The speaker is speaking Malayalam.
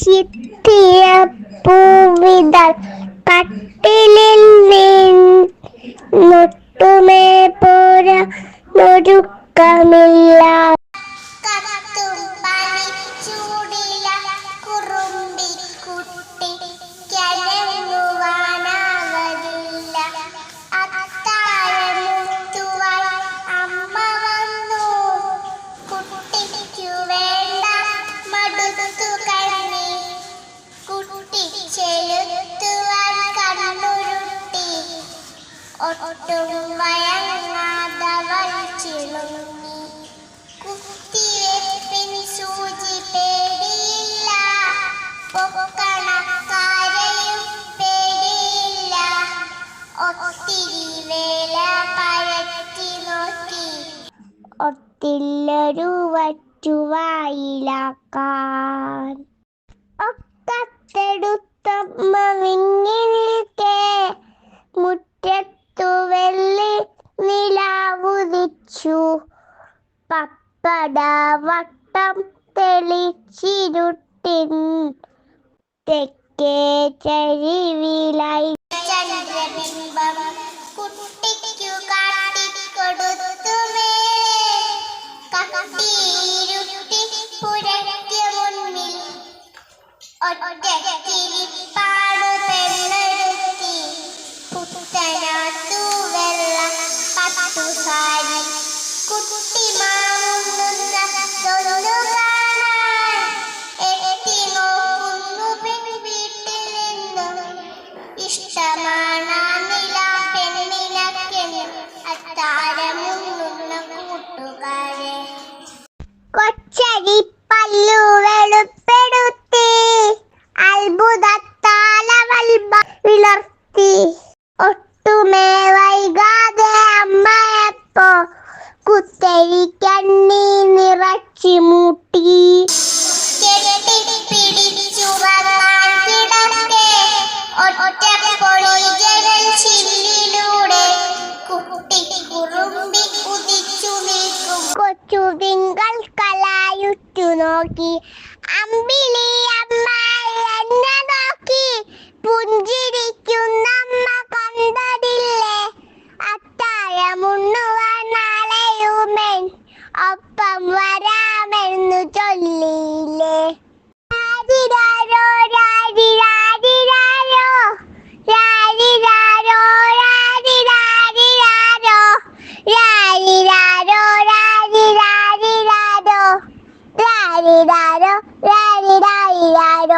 ചിത്തിയ പൂവിതൾ കട്ടിലിൽ വീണൊട്ടുമേ ഒട്ടും വയങ്ങാതെ വലിച്ചിളുങ്ങി കുത്തിവെപ്പിൻ സൂചി പേടിയില്ല. പൊക്കണക്കാരെയും പേടിയില്ല. ഒത്തിരി വേല പഴത്തി നോക്കി. ഒത്തില്ലൊരു വറ്റുവായിലാക്കാൻ. ഒക്കത്തെടുത്തമ്മ നിലാവുദിച്ചു പപ്പട വട്ടം തെളിച്ചിരുട്ടിൻ. തെക്കേ ചരിവിലായി. ചന്ദ്രബിംബം കുട്ടിക്കു കാട്ടിക്കൊടുത്തുമേ കട്ടിയിരുട്ടി പുരയ്ക്ക് മുന്നിൽ ഒറ്റക്കിരിപ്പാടു നോക്കി. അമ്പിളി അമ്മ എന്നെ നോക്കി. പുഞ്ചിരിക്കുന്നമ്മ കണ്ടതില്ലേ? അത്താഴമുണ്ണുവാൻ നാളെയുമേൻ. ഒപ്പം വരാമെന്നു ചൊല്ലിയില്ലേ? 帰ろ。